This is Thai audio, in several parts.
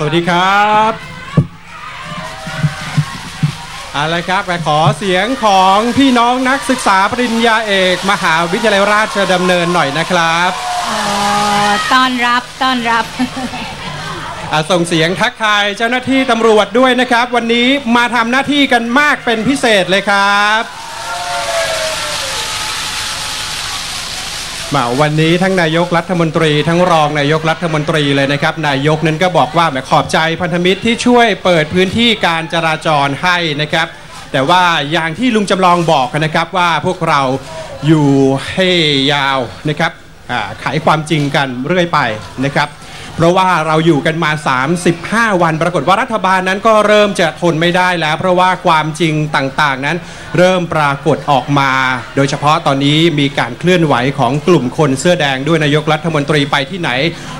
สวัสดีครับเอาละครับไปขอเสียงของพี่น้องนักศึกษาปริญญาเอก มหาวิทยาลัยราชดำเนินหน่อยนะครับอ๋อต้อนรับต้อนรับอ่าส่งเสียงทักทายเจ้าหน้าที่ตำรวจด้วยนะครับ วันนี้มาทำหน้าที่กันมากเป็นพิเศษเลยครับ มาวันนี้ทั้งนายกรัฐมนตรีทั้งรองนายกรัฐมนตรีเลยนะครับ นายกนั้นก็บอกว่าแหมขอบใจพันธมิตรที่ช่วยเปิดพื้นที่การจราจรให้นะครับ แต่ว่าอย่างที่ลุงจำลองบอกนะครับว่าพวกเราอยู่ให้ยาวนะครับขายความจริงกันเรื่อยไปนะครับ เพราะว่าเราอยู่กันมา 35 วัน ปรากฏว่ารัฐบาลนั้นก็เริ่มจะทนไม่ได้แล้ว เพราะว่าความจริงต่างๆนั้น เริ่มปรากฏออกมา โดยเฉพาะตอนนี้มีการเคลื่อนไหวของกลุ่มคนเสื้อแดงด้วยนายกรัฐมนตรีไปที่ไหน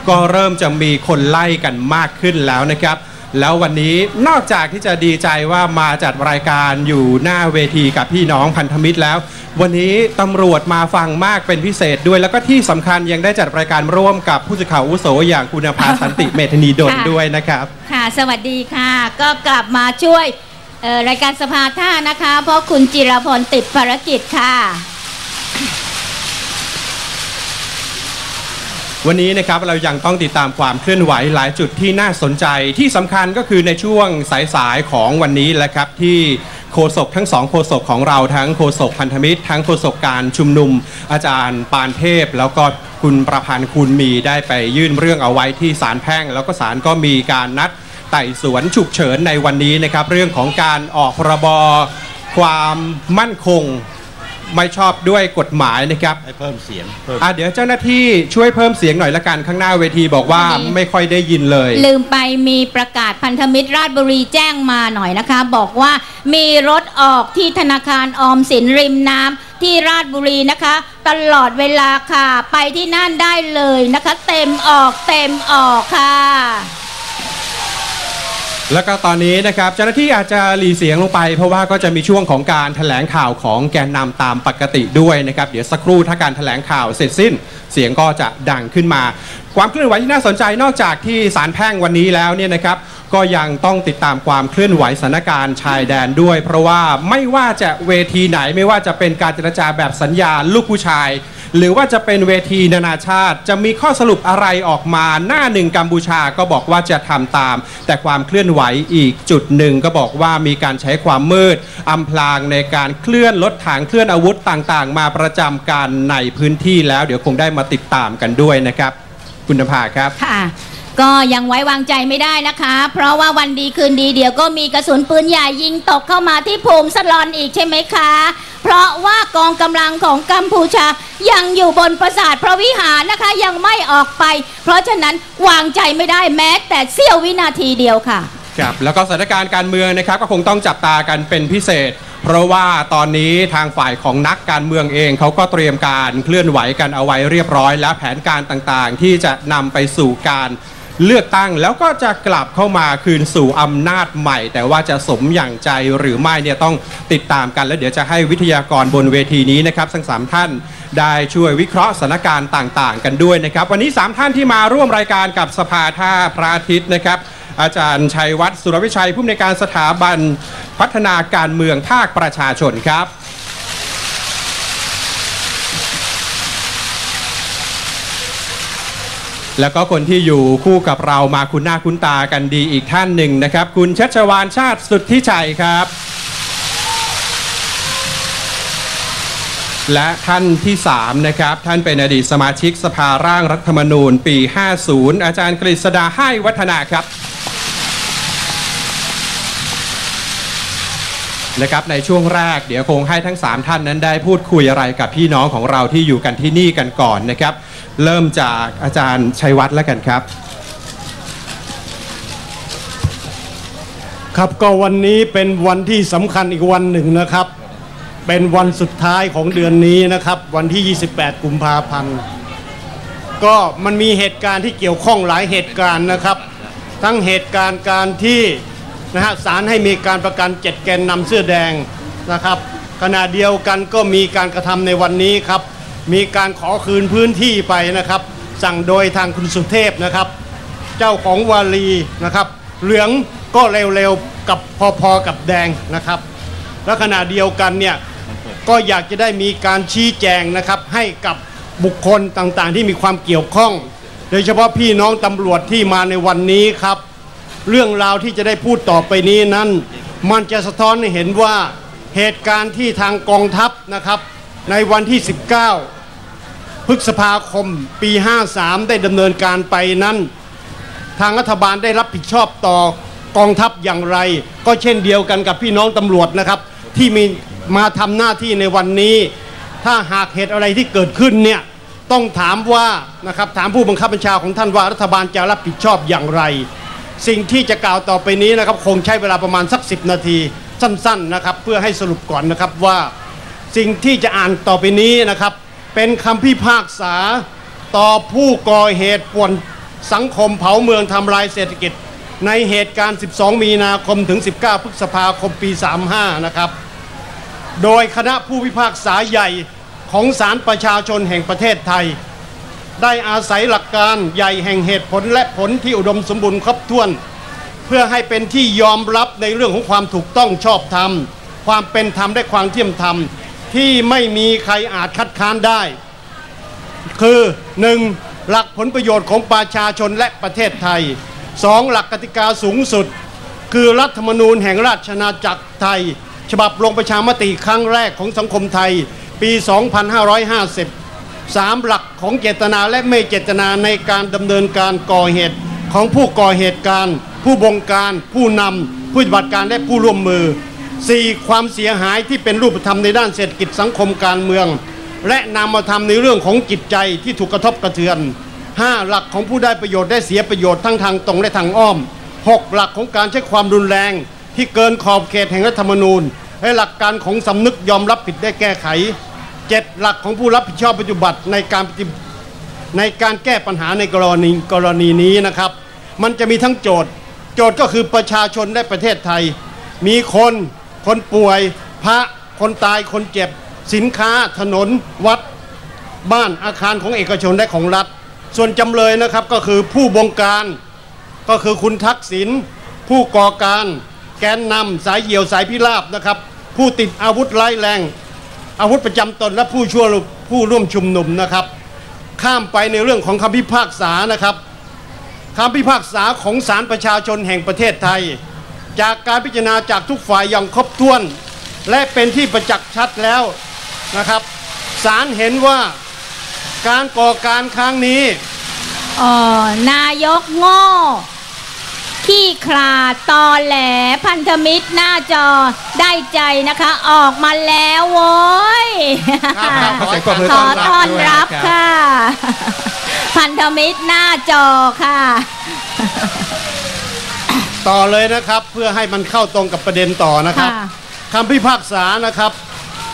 ก็เริ่มจะมีคนไล่กันมากขึ้นแล้วนะครับ แล้ววันนี้นอกจากที่จะดีใจว่ามาจัดรายการอยู่หน้าเวทีกับพี่น้องพันธมิตรแล้ว วันนี้ตำรวจมาฟังมากเป็นพิเศษด้วย แล้วก็ที่สำคัญยังได้จัดรายการร่วมกับผู้สื่อข่าวอุโสอย่างคุณภาสันติเมธนีดลด้วยนะครับ ค่ะ สวัสดีค่ะ ก็กลับมาช่วยรายการสภาท่านะคะ เพราะคุณจิรพลติดภารกิจค่ะ วันนี้นะครับเรายังต้องติดตามความเคลื่อนไหวหลายจุดที่น่าสนใจที่สำคัญก็คือในช่วงสายๆของวันนี้แหละครับที่โฆษกทั้งสองโฆษกของเราทั้งโฆษกพันธมิตร ทั้งโฆษกการชุมนุม อาจารย์ปานเทพ แล้วก็คุณประพันธ์คุณมีได้ไปยื่นเรื่องเอาไว้ที่ศาลแพ่ง แล้วก็ศาลก็มีการนัดไต่สวนฉุกเฉินในวันนี้นะครับ เรื่องของการออกพรบความมั่นคง ไม่ชอบด้วยกฎหมายนะครับให้เพิ่มเสียงเพิ่มอะเดี๋ยวเจ้าหน้าที่ช่วยเพิ่มเสียงหน่อยละกันข้างหน้าเวทีบอกว่าวันนี้ไม่ค่อยได้ยินเลย ลืมไปมีประกาศพันธมิตรราชบุรีแจ้งมาหน่อยนะคะ บอกว่ามีรถออกที่ธนาคารออมสินริมน้ำที่ราชบุรีนะคะ ตลอดเวลาค่ะ ไปที่นั่นได้เลยนะคะ เต็มออกเต็มออกค่ะ แล้วก็ตอนนี้นะครับเจ้าหน้าที่อาจจะหลีเสียงลงไป เพราะว่าก็จะมีช่วงของการแถลงข่าวของแกนนำตามปกติด้วยนะครับเดี๋ยวสักครู่ถ้าการแถลงข่าวเสร็จสิ้น เสียงก็จะดังขึ้นมา ความเคลื่อนไหวที่น่าสนใจนอกจากที่ศาลแพ่งวันนี้แล้วเนี่ยนะครับก็ยังต้องติดตามความเคลื่อนไหวสถานการณ์ชายแดนด้วย เพราะว่าไม่ว่าจะเวทีไหนไม่ว่าจะเป็นการเจรจาแบบสัญญาลูกผู้ชาย หรือว่าจะเป็นเวทีนานาชาติ จะมีข้อสรุปอะไรออกมาหน้าหนึ่งกัมพูชาก็บอกว่าจะทำตาม แต่ความเคลื่อนไหวอีกจุดหนึ่งก็บอกว่ามีการใช้ความมืดอำพรางในการเคลื่อนรถถังเคลื่อนอาวุธต่างๆ มาประจำการในพื้นที่แล้ว เดี๋ยวคงได้มาติดตามกันด้วยนะครับ คุณนภาครับค่ะก็ยังไว้วางใจไม่ได้นะคะ เพราะว่าวันดีคืนดีเดี๋ยวก็มีกระสุนปืนใหญ่ยิงตกเข้ามาที่ภูมิสลอนอีกใช่ไหมคะ เพราะว่ากองกำลังของกัมพูชายังอยู่บนปราสาทพระวิหารนะคะยังไม่ออกไป เพราะฉะนั้นวางใจไม่ได้แม้แต่เสี้ยววินาทีเดียวค่ะครับแล้วก็สถานการณ์การเมืองนะครับก็คงต้องจับตากันเป็นพิเศษ เพราะว่าตอนนี้ทางฝ่ายของนักการเมืองเองเขาก็เตรียมการเคลื่อนไหวกันเอาไว้เรียบร้อย และแผนการต่างๆ ที่จะนำไปสู่การ เลือกตั้งแล้วก็จะกลับเข้ามาคืนสู่อำนาจใหม่ แต่ว่าจะสมอย่างใจหรือไม่เนี่ยต้องติดตามกัน แล้วเดี๋ยวจะให้วิทยากรบนเวทีนี้นะครับทั้งสามท่านได้ช่วยวิเคราะห์สถานการณ์ต่าง ๆ กันด้วยนะครับ วันนี้สามท่านที่มาร่วมรายการกับสภาท่าพระอาทิตย์นะครับ อาจารย์ชัยวัฒน์สุรวิชัยผู้อำนวยการสถาบันพัฒนาการเมืองภาคประชาชนครับ แล้วก็คนที่อยู่คู่กับเรามาคุณหน้าคุณตากันดีอีกท่านหนึ่งนะครับ คุณชัชวานชาติสุทธิชัยครับ และท่านที่ 3 นะครับ ท่านเป็นอดีตสมาชิกสภาร่างรัฐธรรมนูญปี 50 อาจารย์กฤษดาให้วัฒนาครับ นะครับในช่วงแรกเดี๋ยวคงให้ทั้ง 3 ท่านนั้นได้พูดคุยอะไรกับพี่น้องของเราที่อยู่กันที่นี่กันก่อนนะครับ เริ่มจากอาจารย์ชัยวัฒน์แล้วกันครับ ครับก็วันนี้เป็นวันที่สำคัญอีกวันหนึ่งนะครับ เป็นวันสุดท้ายของเดือนนี้นะครับ วันที่ 28 กุมภาพันธ์ก็มันมีเหตุการณ์ที่เกี่ยวข้องหลายเหตุการณ์นะครับ ทั้งเหตุการณ์การที่ นะฮะศาลให้มีการประกันเจ็ดแกนนำเสื้อแดงนะครับ ขณะเดียวกันก็มีการกระทำในวันนี้ครับ มีการขอคืนพื้นที่ไปนะครับ สั่งโดยทางคุณสุเทพนะครับ เจ้าของวาลีนะครับ เหลืองก็เร็วๆกับพอๆกับแดงนะครับ และขณะเดียวกันเนี่ยก็อยากจะได้มีการชี้แจงนะครับให้กับบุคคลต่างๆ ที่มีความเกี่ยวข้อง โดยเฉพาะพี่น้องตำรวจที่มาในวันนี้ครับ เรื่องราวที่จะได้พูดต่อไปนี้นั้น มันจะสะท้อนให้เห็นว่าเหตุการณ์ที่ทางกองทัพนะครับ ในวันที่ 19 พฤษภาคมปี 53 ได้ดำเนินการไปนั้น ทางรัฐบาลได้รับผิดชอบต่อกองทัพอย่างไร ก็เช่นเดียวกันกับพี่น้องตำรวจนะครับ ที่มีมาทำหน้าที่ในวันนี้ ถ้าหากเหตุอะไรที่เกิดขึ้นเนี่ยต้องถามว่านะครับถามผู้บังคับบัญชาของท่านว่ารัฐบาลจะรับผิดชอบอย่างไร สิ่งที่จะกล่าวต่อไปนี้นะครับคงใช้เวลาประมาณสัก 10 นาทีสั้นๆนะครับเพื่อให้สรุปก่อนนะครับว่าสิ่งที่จะอ่านต่อไปนี้นะครับ เป็นคำพิพากษาต่อผู้ก่อเหตุป่วนสังคมเผาเมืองทำลายเศรษฐกิจ ในเหตุการณ์ 12 มีนาคมถึง 19 พฤษภาคมปี 35 นะครับ โดยคณะผู้พิพากษาใหญ่ของศาลประชาชนแห่งประเทศไทย ได้อาศัยหลักการใหญ่แห่งเหตุผลและผลที่อุดมสมบูรณ์ครบถ้วน เพื่อให้เป็นที่ยอมรับในเรื่องของความถูกต้องชอบธรรม ความเป็นธรรมและความเที่ยมธรรม ที่ไม่มีใครอาจคัดค้านได้ คือ 1. หลักผลประโยชน์ของประชาชนและประเทศไทย 2. หลักกติกาสูงสุด คือรัฐธรรมนูญแห่งราชอาณาจักรไทย ฉบับลงประชามติครั้งแรกของสังคมไทย ปี 2550 สามหลักของเจตนาและไม่เจตนาในการดำเนินการก่อเหตุของผู้ก่อเหตุการณ์ ผู้บงการ ผู้นำผู้ปฏิบัติการและผู้ร่วมมือ 4. ความเสียหายที่เป็นรูปธรรมในด้านเศรษฐกิจสังคมการเมือง และนำมาทำในเรื่องของจิตใจที่ถูกกระทบกระเทือน 5. หลักของผู้ได้ประโยชน์ได้เสียประโยชน์ทั้งทางตรงและทางอ้อม 6. หลักของการใช้ความรุนแรงที่เกินขอบเขตแห่งรัฐธรรมนูญ และหลักการของสำนึกยอมรับผิดได้แก้ไข 7. หลักของผู้รับผิดชอบปัจจุบันในการปฏิในการแก้ปัญหาในกรณีกรณีนี้นะครับ มันจะมีทั้งโจทย์ โจทย์ก็คือประชาชนและประเทศไทย มีคนคนป่วย พระคนตายคนเจ็บ สินค้าถนน วัด บ้านอาคารของเอกชนและของรัฐ ส่วนจำเลยนะครับก็คือผู้บงการ ก็คือคุณทักษิณผู้ก่อการ แกนนำสายเหี่ยวสายพิราบนะครับ ผู้ติดอาวุธร้ายแรง อาวุธประจำตนและผู้ชั่วผู้ร่วมชุมนุมนะครับ ข้ามไปในเรื่องของคำพิพากษานะครับคำพิพากษาของศาลประชาชนแห่งประเทศไทย จากการพิจารณาจากทุกฝ่ายอย่างครบถ้วน และเป็นที่ประจักษ์ชัดแล้วนะครับศาลเห็นว่าการก่อการครั้งนี้ออนายกโง่ ขี้ขลาดตอแหลพันธมิตรหน้าจอได้ใจนะคะ ออกมาแล้วโว้ยครับครับขอเสียงปรบมือขอต้อนรับด้วยค่ะ พันธมิตรหน้าจอค่ะ ต่อเลยนะครับเพื่อให้มันเข้าตรงกับประเด็นต่อนะครับค่ะ คำพิพากษานะครับ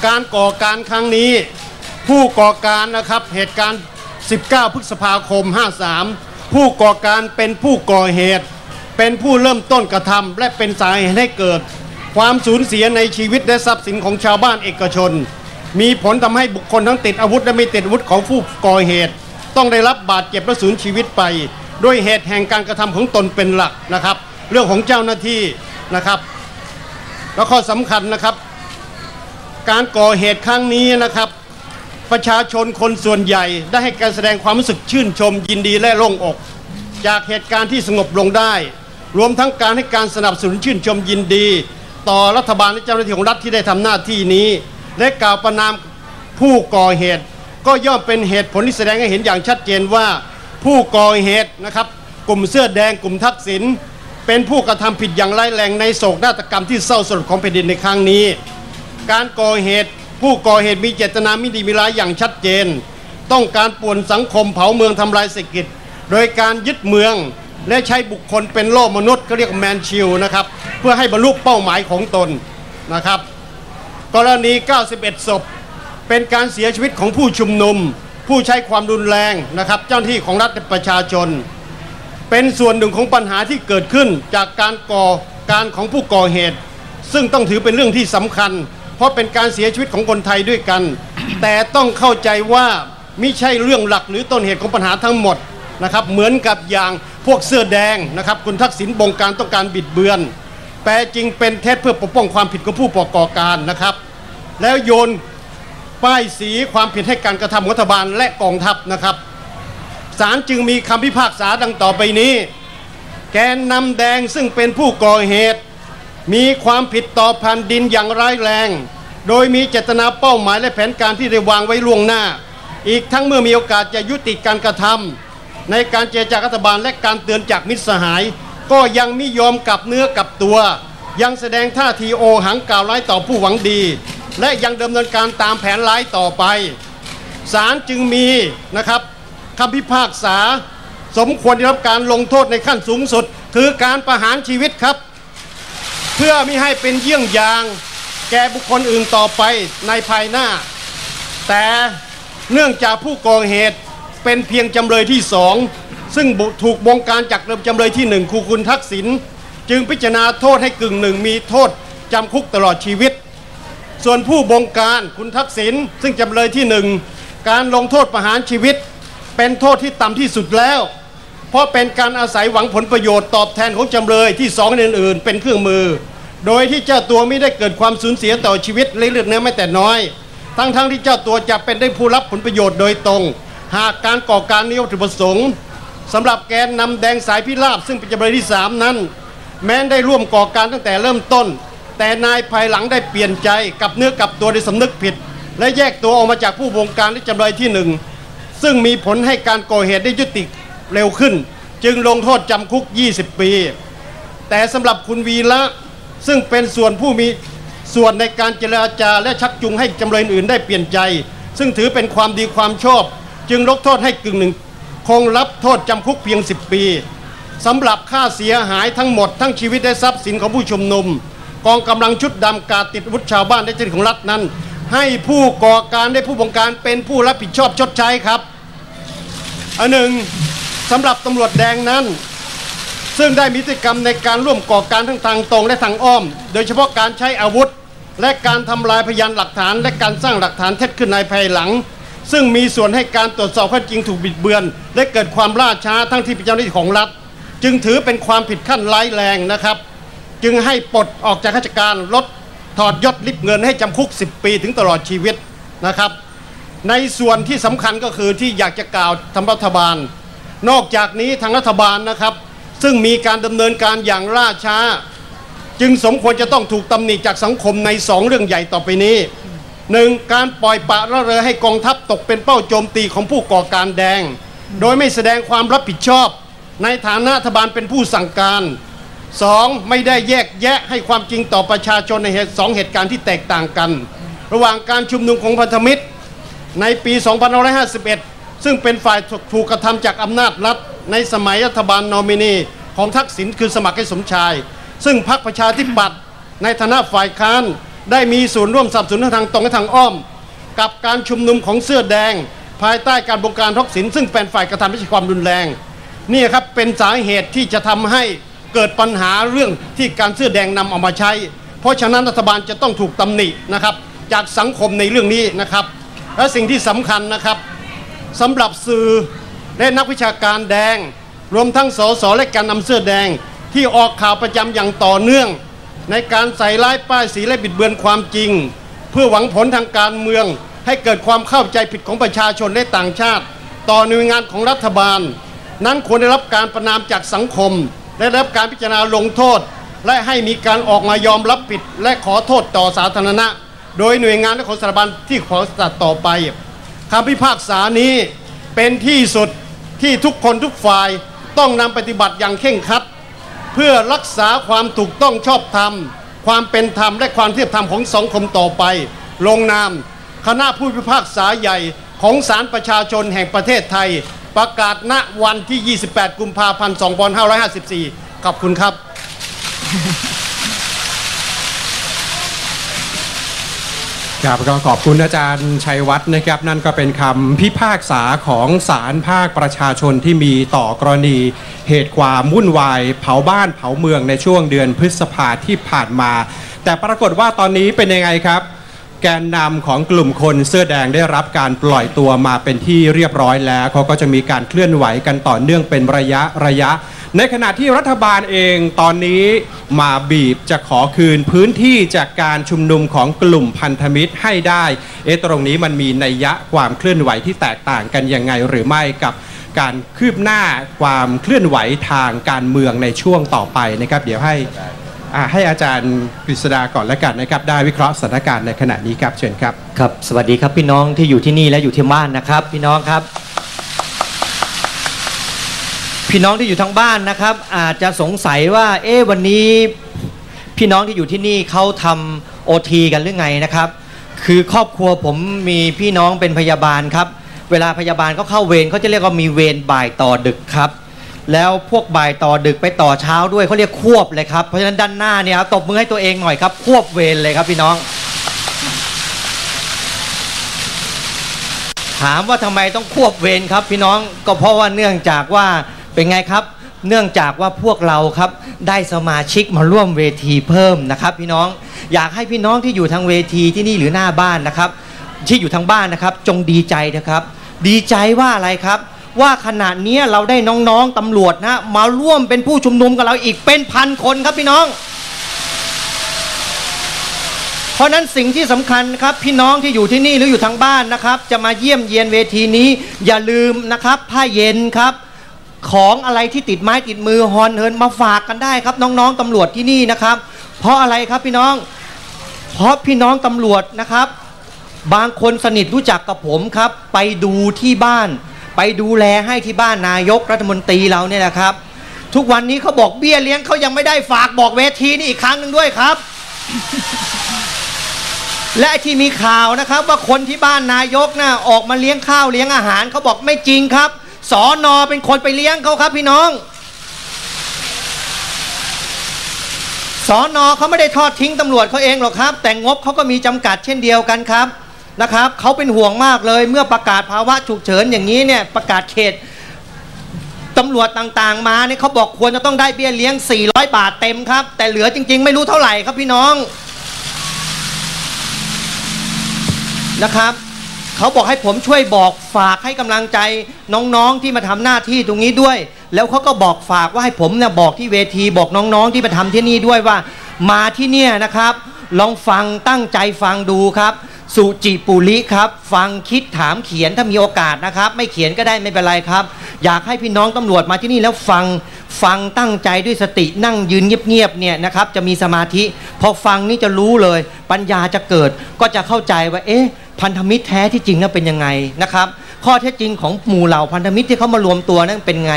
การก่อการครั้งนี้ ผู้ก่อการนะครับเหตุการณ์ 19 พฤษภาคม 53 ผู้ก่อการเป็นผู้ก่อเหตุ เป็นผู้เริ่มต้นกระทำและเป็นสาเหตุให้เกิด ความสูญเสียในชีวิตและทรัพย์สินของชาวบ้านเอกชน มีผลทำให้บุคคลทั้งติดอาวุธและไม่ติดอาวุธของผู้ก่อเหตุ ต้องได้รับบาดเจ็บและสูญชีวิตไปด้วยเหตุแห่งการกระทำของตนเป็นหลักนะครับ เรื่องของเจ้าหน้าที่นะครับ แล้วข้อสำคัญนะครับ การก่อเหตุครั้งนี้นะครับ ประชาชนคนส่วนใหญ่ได้ให้การแสดงความรู้สึกชื่นชมยินดีและโล่งอก จากเหตุการณ์ที่สงบลงได้ รวมทั้งการให้การสนับสนุนชื่นชมยินดี ต่อรัฐบาลและเจ้าหน้าที่ของรัฐที่ได้ทำหน้าที่นี้ และกล่าวประนามผู้ก่อเหตุ ก็ย่อมเป็นเหตุผลที่แสดงให้เห็นอย่างชัดเจนว่า ผู้ก่อเหตุนะครับ กลุ่มเสื้อแดงกลุ่มทักษิณเป็นผู้กระทำผิดอย่างร้ายแรงในโศกนาฏกรรมที่เศร้าสลดของแผ่นดินในครั้งนี้ การก่อเหตุ ผู้ก่อเหตุมีเจตนาไม่ดีมีร้ายอย่างชัดเจน ต้องการป่วนสังคมเผาเมืองทำลายเศรษฐกิจ โดยการยึดเมือง และใช้บุคคลเป็นโล่มนุษย์ก็เรียกแมนชิลนะครับ เพื่อให้บรรลุเป้าหมายของตนนะครับ กรณี 91 ศพ เป็นการเสียชีวิตของผู้ชุมนุม ผู้ใช้ความรุนแรงนะครับ เจ้าหน้าที่ของรัฐประชาชน เป็นส่วนหนึ่งของปัญหาที่เกิดขึ้นจากการก่อการของผู้ก่อเหตุ ซึ่งต้องถือเป็นเรื่องที่สำคัญ เพราะเป็นการเสียชีวิตของคนไทยด้วยกัน แต่ต้องเข้าใจว่าไมิใช่เรื่องหลักหรือต้นเหตุของปัญหาทั้งหมด นะครับเหมือนกับอย่างพวกเสื้อแดงนะครับคุณทักษิณบงการต้องการบิดเบือน แปลจริงเป็นเท็จเพื่อปกป้องความผิดของผู้ประกอบการนะครับ แล้วโยนป้ายสีความผิดให้การกระทำรัฐบาลและกองทัพนะครับศาลจึงมีคำพิพากษาดังต่อไปนี้ แกนนำแดงซึ่งเป็นผู้ก่อเหตุ มีความผิดต่อแผ่นดินอย่างร้ายแรง โดยมีเจตนาเป้าหมายและแผนการที่ได้วางไว้ล่วงหน้า อีกทั้งเมื่อมีโอกาสจะยุติการกระทำ ในการเจรจากรัฐบาลและการเตือนจากมิตรสหาย ก็ยังไม่ยอมกลับเนื้อกลับตัว ยังแสดงท่าทีโอหังกล่าวร้ายต่อผู้หวังดี และยังดำเนินการตามแผนร้ายต่อไปศาลจึงมีนะครับคำพิพากษา สมควรได้รับการลงโทษในขั้นสูงสุด คือการประหารชีวิตครับ เพื่อไม่ให้เป็นเยี่ยงอย่างแก่บุคคลอื่นต่อไปในภายหน้า แต่เนื่องจากผู้ก่อเหตุ เป็นเพียงจำเลยที่สองซึ่งบุถูกบงการจากเดิมจำเลยที่หนึ่งคือคุณทักษิณจึงพิจารณาโทษให้กึ่งหนึ่งมีโทษจำคุกตลอดชีวิต ส่วนผู้บงการคุณทักษิณซึ่งจำเลยที่หนึ่งการลงโทษประหารชีวิต เป็นโทษที่ต่ำที่สุดแล้ว เพราะเป็นการอาศัยหวังผลประโยชน์ตอบแทนของจำเลยที่สองอื่น ๆ เป็นเครื่องมือ โดยที่เจ้าตัวไม่ได้เกิดความสูญเสียต่อชีวิตเลือดเนื้อแม้แต่น้อย ทั้งๆที่เจ้าตัวจะเป็นได้ผู้รับผลประโยชน์โดยตรง หากการก่อการนิยมถุประสงค์สำหรับแกนนำแดงสายพิราบซึ่งเป็นจำเลยที่สามนั้น แม้ได้ร่วมก่อการตั้งแต่เริ่มต้น แต่นายภายหลังได้เปลี่ยนใจกับเนื้อกับตัวในสำนึกผิด และแยกตัวออกมาจากผู้บงการและจำเลยที่หนึ่งซึ่งมีผลให้การก่อเหตุได้ยุติเร็วขึ้น จึงลงโทษจำคุก 20 ปี แต่สำหรับคุณวีระซึ่งเป็นส่วนผู้มีส่วนในการเจรจาและชักจูงให้จำเลยอื่นได้เปลี่ยนใจ ซึ่งถือเป็นความดีความชอบ จึงลดโทษให้กึ่งหนึ่ง คงรับโทษจำคุกเพียง 10 ปีสำหรับค่าเสียหายทั้งหมด ทั้งชีวิตและทรัพย์สินของผู้ชุมนุม กองกำลังชุดดำกาติดอาวุธชาวบ้านและเจ้าของรัฐนั้น ให้ผู้ก่อการได้ผู้บงการเป็นผู้รับผิดชอบชดใช้ครับอันหนึ่งสำหรับตำรวจแดงนั้น ซึ่งได้มีพฤติกรรมในการร่วมก่อการทั้งทางตรงและทางอ้อม โดยเฉพาะการใช้อาวุธ และการทำลายพยานหลักฐาน และการสร้างหลักฐานเท็จขึ้นในภายหลัง ซึ่งมีส่วนให้การตรวจสอบข้อจริงถูกบิดเบือน และเกิดความล่าช้าทั้งที่เป็นเจ้าหน้าที่ของรัฐ จึงถือเป็นความผิดขั้นร้ายแรงนะครับ จึงให้ปลดออกจากราชการลดถอดยศลิบเงินให้จำคุก 10 ปีถึงตลอดชีวิตนะครับ ในส่วนที่สำคัญก็คือที่อยากจะกล่าวทำรัฐบาล นอกจากนี้ทางรัฐบาลนะครับ ซึ่งมีการดำเนินการอย่างล่าช้า จึงสมควรจะต้องถูกตำหนิจากสังคมในสองเรื่องใหญ่ต่อไปนี้ หนึ่งการปล่อยปละละเลยให้กองทัพตกเป็นเป้าโจมตีของผู้ก่อการแดง โดยไม่แสดงความรับผิดชอบ ในฐานะรัฐบาลเป็นผู้สั่งการสองไม่ได้แยกแยะให้ความจริงต่อประชาชนในเหตุสองเหตุการณ์ที่แตกต่างกัน ระหว่างการชุมนุมของพันธมิตร ในปี 2551 ซึ่งเป็นฝ่ายถูกกระทำจากอำนาจรัฐ ในสมัยรัฐบาลนอมินีของทักษิณคือสมัครให้สมชาย ซึ่งพรรคประชาธิปัตย์ในฐานะฝ่ายค้าน ได้มีส่วนร่วมสนับสนุนทางตรงและทางอ้อม กับการชุมนุมของเสื้อแดง ภายใต้การบงการทักษิณซึ่งเป็นฝ่ายกระทำไม่ใช่ความรุนแรงนี่ครับเป็นสาเหตุที่จะทำให้เกิดปัญหาเรื่องที่การเสื้อแดงนำเอามาใช้ เพราะฉะนั้นรัฐบาลจะต้องถูกตำหนินะครับจากสังคมในเรื่องนี้นะครับ และสิ่งที่สำคัญนะครับสำหรับสื่อและนักวิชาการแดง รวมทั้งสสและการนำเสื้อแดงที่ออกข่าวประจำอย่างต่อเนื่อง ในการใส่ร้ายป้ายสีและบิดเบือนความจริง เพื่อหวังผลทางการเมือง ให้เกิดความเข้าใจผิดของประชาชนและต่างชาติ ต่อหน่วยงานของรัฐบาล นั้นควรได้รับการประนามจากสังคมและได้รับการพิจารณาลงโทษ และให้มีการออกมายอมรับผิด และขอโทษต่อสาธารณะ โดยหน่วยงานและของสถาบันที่ขอสัตัดต่อไปคำพิพากษานี้เป็นที่สุดที่ทุกคนทุกฝ่ายต้องนำปฏิบัติอย่างเข่งครัด เพื่อรักษาความถูกต้องชอบธรรม ความเป็นธรรมและความเทียบธรรมของสังคมต่อไป ลงนาม คณะผู้พิพากษาใหญ่ของศาลประชาชนแห่งประเทศไทย ประกาศณวันที่ 28 กุมภาพันธ์ 2554 ขอบคุณครับ ครับก็ขอบคุณอาจารย์ชัยวัฒน์นะครับ นั่นก็เป็นคำพิพากษาของศาลภาคประชาชนที่มีต่อกรณี เหตุความวุ่นวายเผาบ้านเผาเมืองในช่วงเดือนพฤษภาที่ผ่านมา แต่ปรากฏว่าตอนนี้เป็นยังไงครับ แกนนำของกลุ่มคนเสื้อแดงได้รับการปล่อยตัวมาเป็นที่เรียบร้อยแล้วเขาก็จะมีการเคลื่อนไหวกันต่อเนื่องเป็นระยะระยะ ในขณะที่รัฐบาลเองตอนนี้มาบีบจะขอคืนพื้นที่จากการชุมนุมของกลุ่มพันธมิตรให้ได้ เอะตรงนี้มันมีนัยยะความเคลื่อนไหวที่แตกต่างกันยังไงหรือไม่กับ การคืบหน้าความเคลื่อนไหวทางการเมืองในช่วงต่อไปนะครับ เดี๋ยวให้ให้อาจารย์กฤษดาก่อนแล้วกันนะครับ ได้วิเคราะห์สถานการณ์ในขณะนี้ครับเชิญครับครับ สวัสดีครับพี่น้องที่อยู่ที่นี่และอยู่ที่บ้านนะครับ พี่น้องครับ พี่น้องที่อยู่ทางบ้านนะครับ อาจจะสงสัยว่าเอ๊ะวันนี้พี่น้องที่อยู่ที่นี่เขาทำโอทีกันหรือไงนะครับ คือครอบครัวผมมีพี่น้องเป็นพยาบาลครับ เวลาพยาบาลเขาเข้าเวรเขาจะเรียกว่ามีเวรบ่ายต่อดึกครับ แล้วพวกบ่ายต่อดึกไปต่อเช้าด้วยเขาเรียกควบเลยครับเพราะฉะนั้นด้านหน้าเนี่ยตบมือให้ตัวเองหน่อยครับ ควบเวรเลยครับพี่น้อง ถามว่าทำไมต้องควบเวรครับพี่น้องก็เพราะว่าเนื่องจากว่าเป็นไงครับ เนื่องจากว่าพวกเราครับได้สมาชิกมาร่วมเวทีเพิ่มนะครับ พี่น้องอยากให้พี่น้องที่อยู่ทางเวทีที่นี่หรือหน้าบ้านนะครับ ที่อยู่ทางบ้านนะครับ จงดีใจนะครับ ดีใจว่าอะไรครับ ว่าขณะนี้เราได้น้องๆตำรวจนะมาร่วมเป็นผู้ชุมนุมกับเราอีกเป็นพันคนครับพี่น้อง เพราะนั้นสิ่งที่สำคัญครับ พี่น้องที่อยู่ที่นี่หรืออยู่ทางบ้านนะครับ จะมาเยี่ยมเยียนเวทีนี้ อย่าลืมนะครับ ผ้าเย็นครับของอะไรที่ติดไม้ติดมือฮอนเฮินมาฝากกันได้ครับ น้องๆตำรวจที่นี่นะครับ เพราะอะไรครับพี่น้อง เพราะพี่น้องตำรวจนะครับ บางคนสนิทรู้จักกับผมครับ ไปดูที่บ้าน ไปดูแลให้ที่บ้านนายกรัฐมนตรีเราเนี่ยนะครับ ทุกวันนี้เขาบอกเบี้ยเลี้ยงเขายังไม่ได้ฝากบอกเวทีนี่อีกครั้งหนึ่งด้วยครับ และที่มีข่าวนะครับ ว่าคนที่บ้านนายกนะ่ะออกมาเลี้ยงข้าวเลี้ยงอาหารเขาบอกไม่จริงครับสอนอเป็นคนไปเลี้ยงเขาครับพี่น้องสอนอเขาไม่ได้ทอดทิ้งตำรวจเขาเองหรอกครับ แต่งบเขาก็มีจำกัดเช่นเดียวกันครับ นะครับเขาเป็นห่วงมากเลยเมื่อประกาศภาวะฉุกเฉินอย่างนี้เนี่ยประกาศเขตตำรวจต่างๆมาเนี่ยเขาบอกควรจะต้องได้เบี้ยเลี้ยง 400 บาทเต็มครับ แต่เหลือจริง ๆ ไม่รู้เท่าไหร่ครับพี่น้องนะครับเขาบอกให้ผมช่วยบอกฝากให้กำลังใจน้องๆที่มาทำหน้าที่ตรงนี้ด้วย แล้วเขาก็บอกฝากว่าให้ผมเนี่ยบอกที่เวทีบอกน้องๆที่มาทำที่นี่ด้วยว่า มาที่เนี่ยนะครับ ลองฟังตั้งใจฟังดูครับ สุจิปุริครับ ฟังคิดถามเขียนถ้ามีโอกาสนะครับ ไม่เขียนก็ได้ไม่เป็นไรครับ อยากให้พี่น้องตำรวจมาที่นี่แล้วฟังฟังตั้งใจด้วยสตินั่งยืนเงียบๆเนี่ยนะครับจะมีสมาธิ พอฟังนี่จะรู้เลย ปัญญาจะเกิดก็จะเข้าใจว่าเอ๊ะพันธมิตรแท้ที่จริงนั้นเป็นยังไงนะครับ ข้อเท็จจริงของหมู่เหล่าพันธมิตรที่เขามารวมตัวนั้นเป็นไง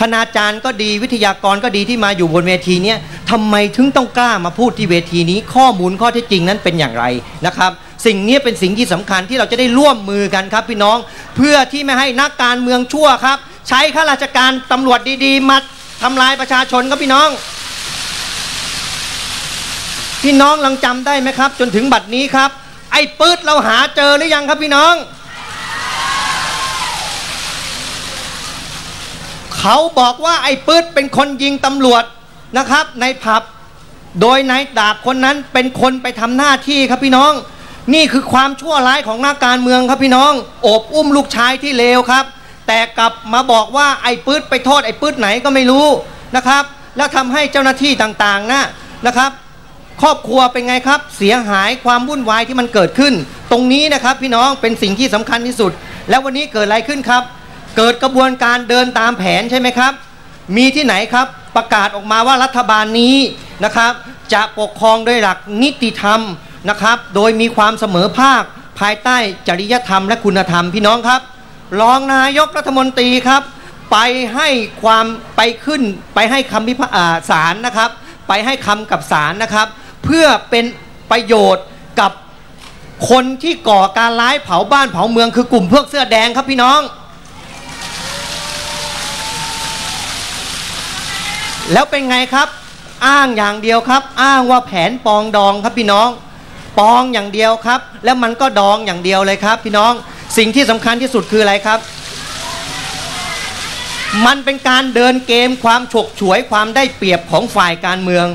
คณาจารย์ก็ดีวิทยากรก็ดีที่มาอยู่บนเวทีนี้ทำไมถึงต้องกล้ามาพูดที่เวทีนี้ ข้อมูลข้อเท็จจริงนั้นเป็นอย่างไรนะครับ สิ่งนี้เป็นสิ่งที่สำคัญที่เราจะได้ร่วมมือกันครับพี่น้องเพื่อที่ไม่ให้นักการเมืองชั่วครับ ใช้ข้าราชการตำรวจดีๆ มาทำลายประชาชนครับพี่น้อง พี่น้องลังจำได้ไหมครับ จนถึงบัดนี้ครับ ไอ้ปื๊ดเราหาเจอหรือยังครับพี่น้องเขาบอกว่าไอ้ปื๊ดเป็นคนยิงตำรวจนะครับ ในผับ โดยนายดาบคนนั้นเป็นคนไปทำหน้าที่ครับพี่น้อง นี่คือความชั่วร้ายของนักการเมืองครับพี่น้องโอบอุ้มลูกชายที่เลวครับ แต่กลับมาบอกว่าไอ้ปื๊ดไปโทษไอ้ปื๊ดไหนก็ไม่รู้นะครับ แล้วทำให้เจ้าหน้าที่ต่างๆนะนะครับ ครอบครัวเป็นไงครับ เสียหายความวุ่นวายที่มันเกิดขึ้น ตรงนี้นะครับพี่น้องเป็นสิ่งที่สำคัญที่สุด แล้ววันนี้เกิดอะไรขึ้นครับ เกิดกระบวนการเดินตามแผนใช่ไหมครับ มีที่ไหนครับประกาศออกมาว่ารัฐบาลนี้นะครับ จะปกครองโดยหลักนิติธรรม นะครับ โดยมีความเสมอภาค ภายใต้จริยธรรมและคุณธรรมพี่น้องครับ รองนายกรัฐมนตรีครับ ไปให้ความไปขึ้นไปให้คำพิพากษานะครับ ไปให้คำกับศาลนะครับ เพื่อเป็นประโยชน์กับคนที่ก่อการร้ายเผาบ้านเผาเมืองคือกลุ่มพวกเสื้อแดงครับพี่น้อง แล้วเป็นไงครับ อ้างอย่างเดียวครับ อ้างว่าแผนปองดองครับพี่น้อง ปองอย่างเดียวครับ แล้วมันก็ดองอย่างเดียวเลยครับ พี่น้องสิ่งที่สำคัญที่สุดคืออะไรครับ มันเป็นการเดินเกมความฉกฉวยความได้เปรียบของฝ่ายการเมือง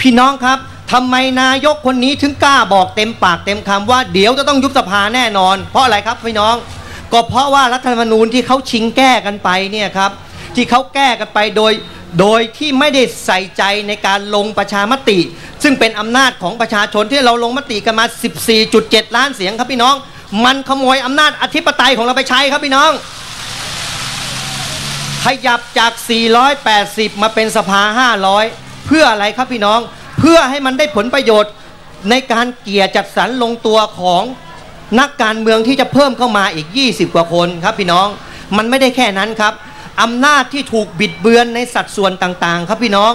พี่น้องครับทำไมนายกคนนี้ถึงกล้าบอกเต็มปากเต็มคำว่าเดี๋ยวจะต้องยุบสภาแน่นอน เพราะอะไรครับพี่น้อง ก็เพราะว่ารัฐธรรมนูญที่เขาชิงแก้กันไปเนี่ยครับที่เขาแก้กันไปโดย โดยที่ไม่ได้ใส่ใจในการลงประชามติ ซึ่งเป็นอำนาจของประชาชนที่เราลงมติกันมา 14.7 ล้านเสียงครับพี่น้อง มันขโมยอำนาจอธิปไตยของเราไปใช้ครับพี่น้อง ขยับจาก 480 มาเป็นสภา 500 เพื่ออะไรครับพี่น้อง เพื่อให้มันได้ผลประโยชน์ในการเกี่ยจัดสรรลงตัวของนักการเมืองที่จะเพิ่มเข้ามาอีก 20 กว่าคนครับพี่น้อง มันไม่ได้แค่นั้นครับ อำนาจที่ถูกบิดเบือนในสัดส่วนต่างๆ ครับพี่น้อง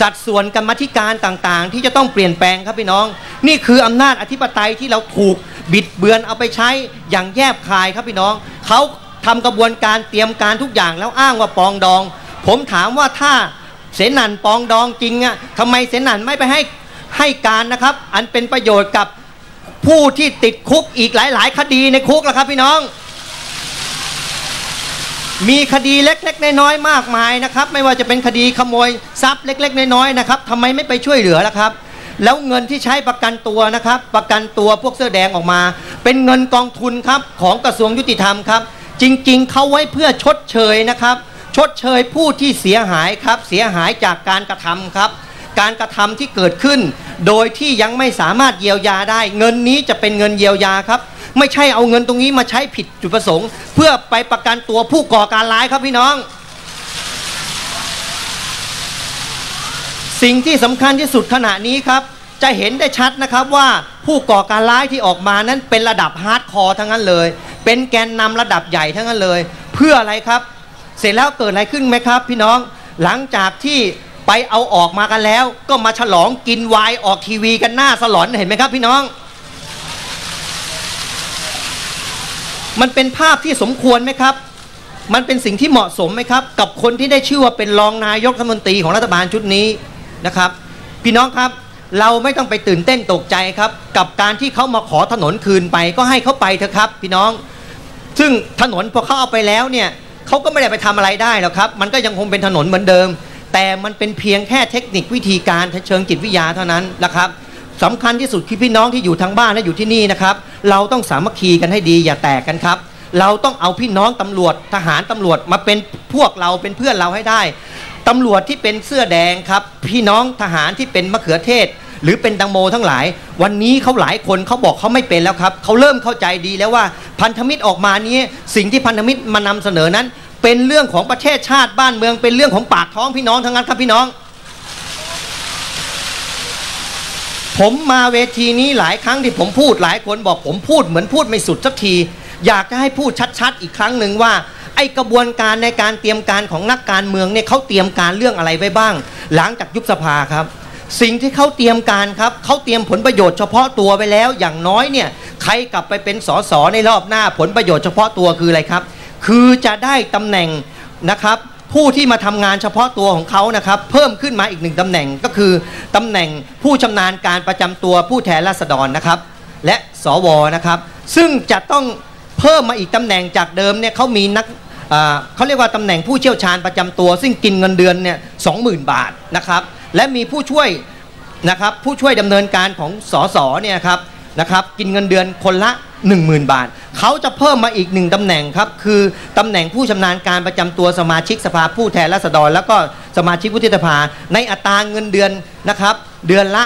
สัดส่วนกรรมธิการต่างๆ ที่จะต้องเปลี่ยนแปลงครับพี่น้อง นี่คืออำนาจอธิปไตยที่เราถูกบิดเบือนเอาไปใช้อย่างแยบคายครับพี่น้องเขาทำกระบวนการเตรียมการทุกอย่างแล้วอ้างว่าปองดอง ผมถามว่าถ้าเสนันปองดองจริงอะทำไมเสนันไม่ไปให้ให้การนะครับ อันเป็นประโยชน์กับผู้ที่ติดคุกอีกหลาย ๆ คดีในคุกล่ะครับพี่น้อง มีคดีเล็กๆน้อยๆมากมายนะครับ ไม่ว่าจะเป็นคดีขโมยทรัพย์เล็ก ๆน้อยๆนะครับทำไมไม่ไปช่วยเหลือล่ะครับ แล้วเงินที่ใช้ประกันตัวนะครับ ประกันตัวพวกเสื้อแดงออกมา เป็นเงินกองทุนครับของกระทรวงยุติธรรมครับ จริงๆเขาไว้เพื่อชดเชยนะครับ ชดเชยผู้ที่เสียหายครับเสียหายจากการกระทำครับการกระทำที่เกิดขึ้น โดยที่ยังไม่สามารถเยียวยาได้ เงินนี้จะเป็นเงินเยียวยาครับ ไม่ใช่เอาเงินตรงนี้มาใช้ผิดจุดประสงค์ เพื่อไปประกันตัวผู้ก่อการร้ายครับพี่น้อง สิ่งที่สำคัญที่สุดขณะนี้ครับ จะเห็นได้ชัดนะครับว่าผู้ก่อการร้ายที่ออกมานั้นเป็นระดับฮาร์ดคอร์ทั้งนั้นเลย เป็นแกนนำระดับใหญ่ทั้งนั้นเลย เพื่ออะไรครับ เสร็จแล้วเกิดอะไรขึ้นไหมครับ พี่น้องหลังจากที่ไปเอาออกมากันแล้ว ก็มาฉลองกินวน์ออกทีวีกันหน้าสลอนเห็นไหมครับพี่น้อง มันเป็นภาพที่สมควรไหมครับ มันเป็นสิ่งที่เหมาะสมไหมครับ กับคนที่ได้ชื่อว่าเป็นรองนายกรัฐมนตรีของรัฐบาลชุดนี้นะครับ พี่น้องครับเราไม่ต้องไปตื่นเต้นตกใจครับ กับการที่เขามาขอถนนคืนไปก็ให้เขาไปเถอะครับ พี่น้อง ซึ่งถนนพอเขาเอาไปแล้วเนี่ยเขาก็ไม่ได้ไปทำอะไรได้หรอกครับ มันก็ยังคงเป็นถนนเหมือนเดิม แต่มันเป็นเพียงแค่เทคนิควิธีการเชิงจิตวิทยาเท่านั้นนะครับ สำคัญที่สุดคือพี่น้องที่อยู่ทางบ้านและอยู่ที่นี่นะครับ เราต้องสามัคคีกันให้ดีอย่าแตกกันครับ เราต้องเอาพี่น้องตำรวจทหารตำรวจมาเป็นพวกเราเป็นเพื่อนเราให้ได้ตำรวจที่เป็นเสื้อแดงครับ พี่น้องทหารที่เป็นมะเขือเทศ หรือเป็นตังโมทั้งหลาย วันนี้เขาหลายคนเขาบอกเขาไม่เป็นแล้วครับเขาเริ่มเข้าใจดีแล้วว่าพันธมิตรออกมานี้ สิ่งที่พันธมิตรมานำเสนอนั้น เป็นเรื่องของประเทศชาติบ้านเมืองเป็นเรื่องของปากท้องพี่น้องทั้งนั้นครับพี่น้อง ผมมาเวทีนี้หลายครั้งที่ผมพูดหลายคนบอกผมพูดเหมือนพูดไม่สุดสักที อยากจะให้พูดชัดๆ อีกครั้งหนึ่งว่า ไอกระบวนการในการเตรียมการของนักการเมืองเนี่ยเขาเตรียมการเรื่องอะไรไว้บ้าง หลังจากยุบสภาครับ สิ่งที่เขาเตรียมการครับเขาเตรียมผลประโยชน์เฉพาะตัวไปแล้ว อย่างน้อยเนี่ยใครกลับไปเป็นสสในรอบหน้าผลประโยชน์เฉพาะตัวคืออะไรครับ คือจะได้ตำแหน่งนะครับ ผู้ที่มาทำงานเฉพาะตัวของเขานะครับ เพิ่มขึ้นมาอีกหนึ่งตำแหน่งก็คือตำแหน่งผู้ชำนาญการประจำตัวผู้แทนราษฎรนะครับ และสวนะครับ ซึ่งจะต้องเพิ่มมาอีกตำแหน่งจากเดิมเนี่ยเขามีนักเขาเรียกว่าตำแหน่งผู้เชี่ยวชาญประจำตัว ซึ่งกินเงินเดือนเนี่ยสองหมื่นบาทนะครับ และมีผู้ช่วยนะครับผู้ช่วยดำเนินการของสสเนี่ยครับ นะครับกินเงินเดือนคนละ 10,000 บาท เขาจะเพิ่มมาอีกหนึ่งตำแหน่งครับ คือตำแหน่งผู้ชำนาญการประจำตัวสมาชิกสภาผู้แทนราษฎร แล้วก็สมาชิกวุฒิสภา ในอัตราเงินเดือนนะครับ เดือนละ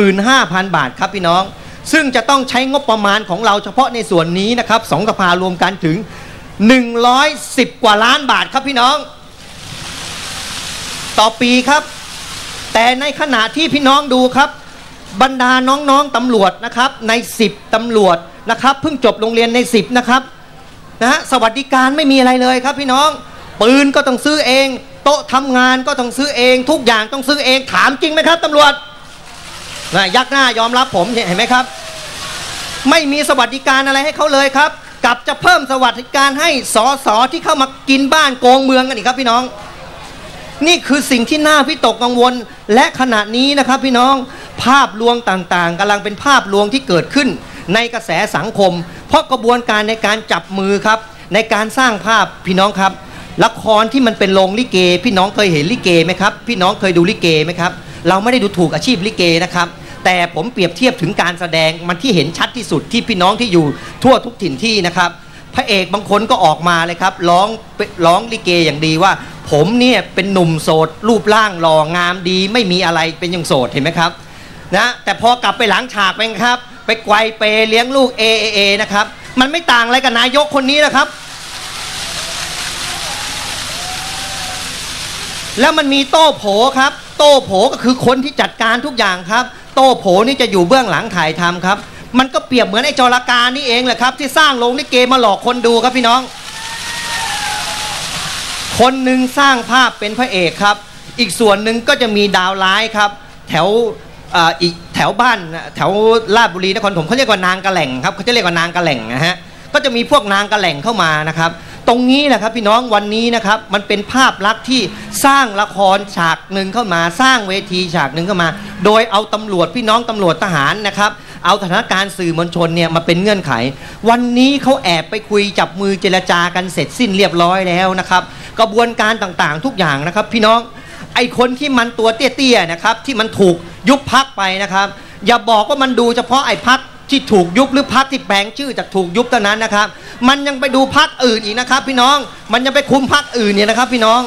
15,000 บาทครับพี่น้อง ซึ่งจะต้องใช้งบประมาณของเราเฉพาะในส่วนนี้นะครับสองสภารวมกันถึง 110 กว่าล้านบาทครับพี่น้อง ต่อปีครับ แต่ในขณะที่พี่น้องดูครับ บรรดาน้องๆตำรวจนะครับใน 10ตำรวจนะครับเพิ่งจบโรงเรียนใน 10นะครับนะฮะสวัสดิการไม่มีอะไรเลยครับพี่น้องปืนก็ต้องซื้อเอง โต๊ะทำงานก็ต้องซื้อเอง ทุกอย่างต้องซื้อเองถามจริงไหมครับตำรวจนะยักหน้ายอมรับผมเห็นไหมครับ ไม่มีสวัสดิการอะไรให้เขาเลยครับกลับจะเพิ่มสวัสดิการให้สอสอที่เข้ามากินบ้านโกงเมืองกันอีกครับพี่น้อง นี่คือสิ่งที่น่าพิตกกังวล และขณะนี้นะครับพี่น้องภาพลวงต่างๆกำลังเป็นภาพลวงที่เกิดขึ้น ในกระแสสังคม เพราะกระบวนการในการจับมือครับ ในการสร้างภาพพี่น้องครับ ละครที่มันเป็นโรงลิเก พี่น้องเคยเห็นลิเกไหมครับ พี่น้องเคยดูลิเกไหมครับ เราไม่ได้ดูถูกอาชีพลิเกนะครับแต่ผมเปรียบเทียบถึงการแสดงมันที่เห็นชัดที่สุดที่พี่น้องที่อยู่ทั่วทุกถิ่นที่นะครับ พระเอกบางคนก็ออกมาเลยครับร้องร้องลิเกอย่างดีว่า ผมเนี่ยเป็นหนุ่มโสดรูปร่างหล่องามดี ไม่มีอะไรเป็นยังโสดเห็นไหมครับนะแต่พอกลับไปหลังฉากไปครับ ไปไกวเปเลี้ยงลูกเอเอเอนะครับ มันไม่ต่างอะไรกับนายกคนนี้นะครับ แล้วมันมีโต้โผครับ โต้โผก็คือคนที่จัดการทุกอย่างครับ โต้โผนี่จะอยู่เบื้องหลังถ่ายทำครับ มันก็เปรียบเหมือนไอ้จรการนี่เองแหละครับ ที่สร้างโรงลิเกมาหลอกคนดูครับพี่น้อง คนหนึ่งสร้างภาพเป็นพระเอกครับ อีกส่วนหนึ่งก็จะมีดาวร้ายครับ แถวอีกแถวบ้านแถวลาดบุรีนครถมเขาเรียกว่านางกระแหล่งครับเขาจะเรียกว่านางกระแหล่งนะฮะก็จะมีพวกนางกระแหล่งเข้ามานะครับ ตรงนี้แหละครับพี่น้องวันนี้นะครับมันเป็นภาพลักษณ์ที่สร้างละครฉากหนึ่งเข้ามา สร้างเวทีฉากหนึ่งเข้ามา โดยเอาตำรวจพี่น้องตำรวจทหารนะครับ เอาสถานการณ์สื่อมวลชนเนี่ยมาเป็นเงื่อนไข วันนี้เขาแอบไปคุยจับมือเจรจากันเสร็จสิ้นเรียบร้อยแล้วนะครับ กระบวนการต่างๆ ทุกอย่างนะครับ พี่น้องไอ้คนที่มันตัวเตี้ยๆนะครับที่มันถูกยุบพักไปนะครับ อย่าบอกว่ามันดูเฉพาะไอ้พักที่ถูกยุบหรือพักที่แปลงชื่อจากถูกยุบเท่านั้นนะครับ มันยังไปดูพักอื่นอีกนะครับ พี่น้องมันยังไปคุมพักอื่นเนี่ยนะครับ พี่น้อง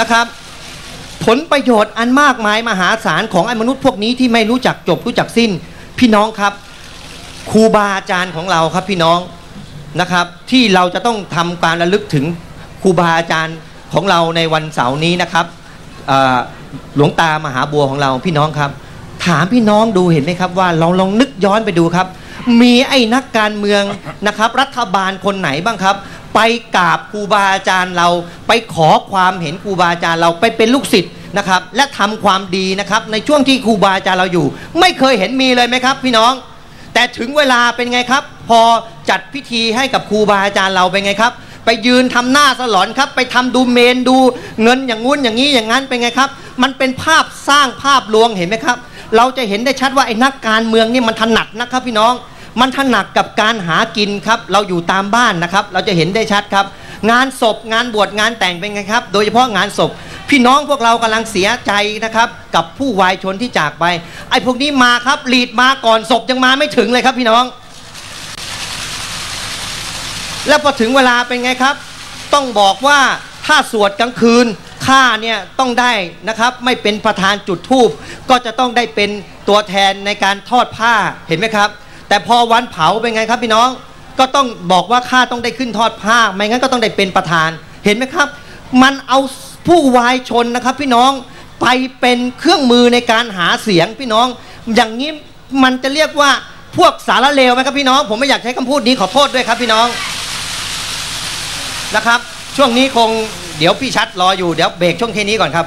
นะครับ ผลประโยชน์อันมากมายมหาศาลของไอ้มนุษย์พวกนี้ที่ไม่รู้จักจบรู้จักสิ้น พี่น้องครับครูบาอาจารย์ของเราครับพี่น้องนะครับ ที่เราจะต้องทำการระลึกถึงครูบาอาจารย์ของเราในวันเสาร์นี้นะครับหลวงตามหาบัวของเราพี่น้องครับ ถามพี่น้องดูเห็นไหมครับว่าลองลองนึกย้อนไปดูครับ มีไอ้นักการเมืองนะครับ รัฐบาลคนไหนบ้างครับ ไปกราบครูบาอาจารย์เรา ไปขอความเห็นครูบาอาจารย์เราไปเป็นลูกศิษย์นะครับ และทำความดีนะครับ ในช่วงที่ครูบาอาจารย์เราอยู่ ไม่เคยเห็นมีเลยไหมครับ พี่น้อง แต่ถึงเวลาเป็นไงครับ พอจัดพิธีให้กับครูบาอาจารย์เราเป็นไงครับ ไปยืนทำหน้าสลอนครับ ไปทำดูเมนดูเงินอย่างงู้นอย่างนี้อย่างนั้นเป็นไงครับ มันเป็นภาพสร้างภาพลวงเห็นไหมครับ เราจะเห็นได้ชัดว่าไอ้นักการเมืองนี่มันถนัดนะครับพี่น้อง มันถนัดกับการหากินครับ เราอยู่ตามบ้านนะครับ เราจะเห็นได้ชัดครับ งานศพงานบวชงานแต่งเป็นไงครับ โดยเฉพาะงานศพ พี่น้องพวกเรากำลังเสียใจนะครับ กับผู้วายชนที่จากไป ไอ้พวกนี้มาครับหลีดมาก่อนศพยังมาไม่ถึงเลยครับพี่น้อง แล้วพอถึงเวลาเป็นไงครับ ต้องบอกว่าถ้าสวดกลางคืนข้าเนี่ยต้องได้นะครับไม่เป็นประธานจุดทูบก็จะต้องได้เป็นตัวแทนในการทอดผ้าเห็นไหมครับ แต่พอวันเผาเป็นไงครับพี่น้อง ก็ต้องบอกว่าข้าต้องได้ขึ้นทอดผ้า ไม่งั้นก็ต้องได้เป็นประธาน เห็นไหมครับ มันเอาผู้วายชนนะครับ พี่น้องไปเป็นเครื่องมือในการหาเสียงพี่น้อง อย่างนี้มันจะเรียกว่าพวกสารเลวไหมครับพี่น้อง ผมไม่อยากใช้คำพูดนี้ขอโทษด้วยครับพี่น้องนะครับ ช่วงนี้คงเดี๋ยวพี่ชัดรออยู่เดี๋ยวเบรกช่วงแค่นี้ก่อนครับ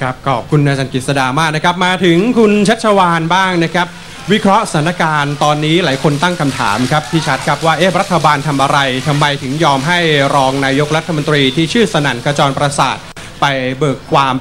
ครับขอบคุณอาจารย์กฤษดามากนะครับ มาถึงคุณชัชวานบ้างนะครับ วิเคราะห์สถานการณ์ตอนนี้หลายคนตั้งคำถามครับพี่ชัดครับว่าเอ๊ะรัฐบาลทำอะไรทำไมถึงยอมให้รองนายกรัฐมนตรีที่ชื่อสนั่นกระจรประสาทไปเบิกความ